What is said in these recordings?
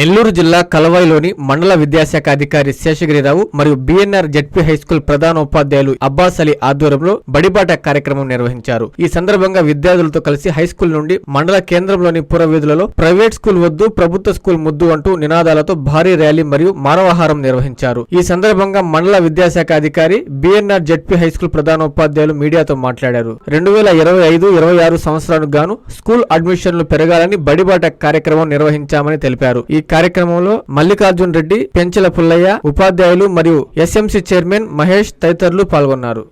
నెల్లూరు జిల్లా కలవాయిలోని మండల విద్యాశాఖ అధికారి శేషగిరిరావు మరియు బిఎన్ఆర్ జెడ్పీ హైస్కూల్ ప్రధానోపాధ్యాయులు అబ్బాస్ అలీ ఆధ్వర్యంలో బడిబాట కార్యక్రమం నిర్వహించారు. ఈ సందర్భంగా విద్యార్థులతో కలిసి హైస్కూల్ నుండి మండల కేంద్రంలోని పురవీధులలో ప్రైవేట్ స్కూల్ వద్దు ప్రభుత్వ స్కూల్ ముద్దు అంటూ నినాదాలతో భారీ ర్యాలీ మరియు మానవహారం నిర్వహించారు. ఈ సందర్భంగా మండల విద్యాశాఖ అధికారి బిఎన్ఆర్ జెడ్పీ హైస్కూల్ ప్రధానోపాధ్యాయులు మీడియాతో మాట్లాడారు. రెండు వేల ఇరవై ఐదు ఇరవై ఆరు సంవత్సరానికి గాను స్కూల్ అడ్మిషన్లు పెరగాలని బడిబాట కార్యక్రమం నిర్వహించామని తెలిపారు. ఈ కార్యక్రమంలో మల్లికార్జున్ రెడ్డి పెంచల పుల్లయ్య ఉపాధ్యాయులు మరియు ఎస్ఎంసీ చైర్మన్ మహేష్ తదితరులు పాల్గొన్నారు.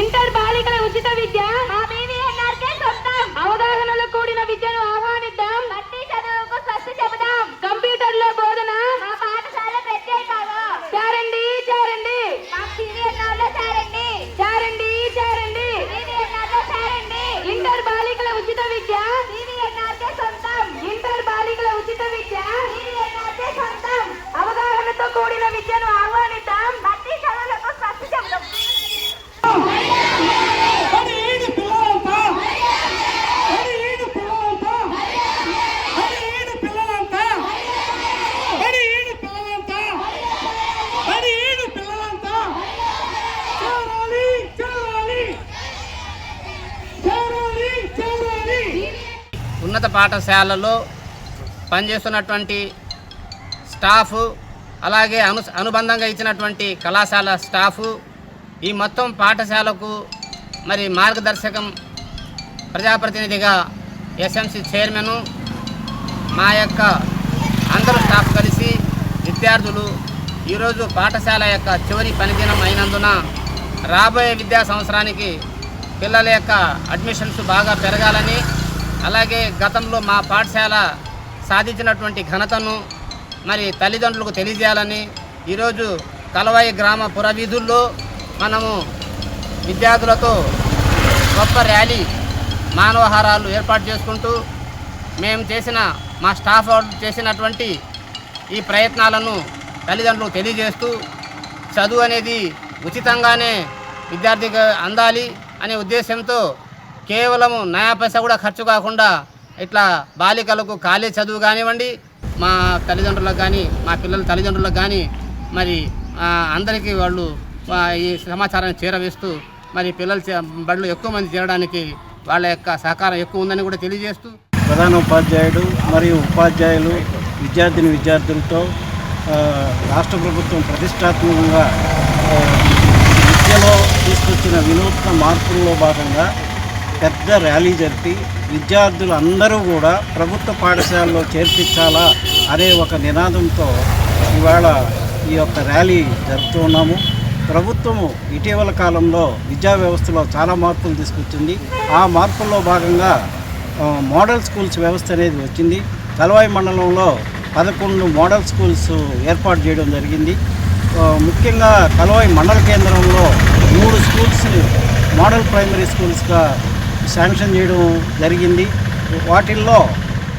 ఇంటర్ బాలికల ఉచిత విద్య మా బీవీఎన్ఆర్కే సొంతం అవగాహనలో కూడిన విద్యను ఆహ్వానిద్దాం బట్టి చదువుకు స్వస్తి చెబుదాం కంప్యూటర్లో బోధన మా పాఠశాల ప్రత్యేకంగా చేరండి చేరండి మా బీవీఎన్ఆర్లో చేరండి చేరండి చేరండి బీవీఎన్ఆర్లో చేరండి ఇంటర్ బాలికల ఉచిత విద్య బీవీఎన్ఆర్కే సొంతం ఇంటర్ బాలికల ఉచిత విద్య బీవీఎన్ఆర్కే సొంతం అవగాహనతో కూడిన విద్యను ఆహ్వానిద్దాం బట్టి చదువులకు స్వస్తి చెబుదాం అని ఈడు పిల్లలంతా అని ఈడు పిల్లలంతా అని ఈడు పిల్లలంతా అని ఈడు పిల్లలంతా అని ఈడు పిల్లలంతా. చేరాలి చేరాలి చేరాలి చేరాలి ఉన్నత పాఠశాలలో పనిచేస్తున్నటువంటి స్టాఫ్ అలాగే అను అనుబంధంగా ఇచ్చినటువంటి కళాశాల స్టాఫు ఈ మొత్తం పాఠశాలకు మరి మార్గదర్శకం ప్రజాప్రతినిధిగా ఎస్ఎంసి చైర్మను మా యొక్క అందరూ స్టాఫ్ కలిసి విద్యార్థులు ఈరోజు పాఠశాల యొక్క చివరి పనిదినం అయినందున రాబోయే విద్యా సంవత్సరానికి పిల్లల యొక్క అడ్మిషన్స్ బాగా పెరగాలని అలాగే గతంలో మా పాఠశాల సాధించినటువంటి ఘనతను మరి తల్లిదండ్రులకు తెలియజేయాలని ఈరోజు కలవాయి గ్రామ పురవీధుల్లో మనము విద్యార్థులతో గొప్ప ర్యాలీ మానవహారాలు ఏర్పాటు చేసుకుంటూ మేము చేసిన మా స్టాఫ్ చేసినటువంటి ఈ ప్రయత్నాలను తల్లిదండ్రులకు తెలియజేస్తూ చదువు అనేది ఉచితంగానే విద్యార్థికి అందాలి అనే ఉద్దేశంతో కేవలము నయా పైసా కూడా ఖర్చు కాకుండా ఇట్లా బాలికలకు కాలేజ్ చదువు కానివ్వండి మా తల్లిదండ్రులకు కానీ మా పిల్లల తల్లిదండ్రులకు కానీ మరి అందరికీ వాళ్ళు ఈ సమాచారాన్ని చేరవేస్తూ మరి పిల్లలు చే- బడులు ఎక్కువ మంది చేరడానికి వాళ్ళ యొక్క సహకారం ఎక్కువ ఉందని కూడా తెలియజేస్తూ. ప్రధాన ఉపాధ్యాయుడు మరియు ఉపాధ్యాయులు విద్యార్థిని విద్యార్థులతో రాష్ట్ర ప్రభుత్వం ప్రతిష్టాత్మకంగా విద్యలో తీసుకొచ్చిన వినూత్న మార్పుల్లో భాగంగా పెద్ద ర్యాలీ జరిపి విద్యార్థులు అందరూ కూడా ప్రభుత్వ పాఠశాలలో చేర్పించాలా అనే ఒక నినాదంతో ఇవాళ ఈ యొక్క ర్యాలీ జరుపుతూ ఉన్నాము. ప్రభుత్వము ఇటీవల కాలంలో విద్యా వ్యవస్థలో చాలా మార్పులు తీసుకొచ్చింది. ఆ మార్పుల్లో భాగంగా మోడల్ స్కూల్స్ వ్యవస్థ అనేది వచ్చింది. కలవాయి మండలంలో పదకొండు మోడల్ స్కూల్స్ ఏర్పాటు చేయడం జరిగింది. ముఖ్యంగా కలవాయి మండల కేంద్రంలో మూడు స్కూల్స్ మోడల్ ప్రైమరీ స్కూల్స్గా శాంక్షన్ చేయడం జరిగింది. వాటిల్లో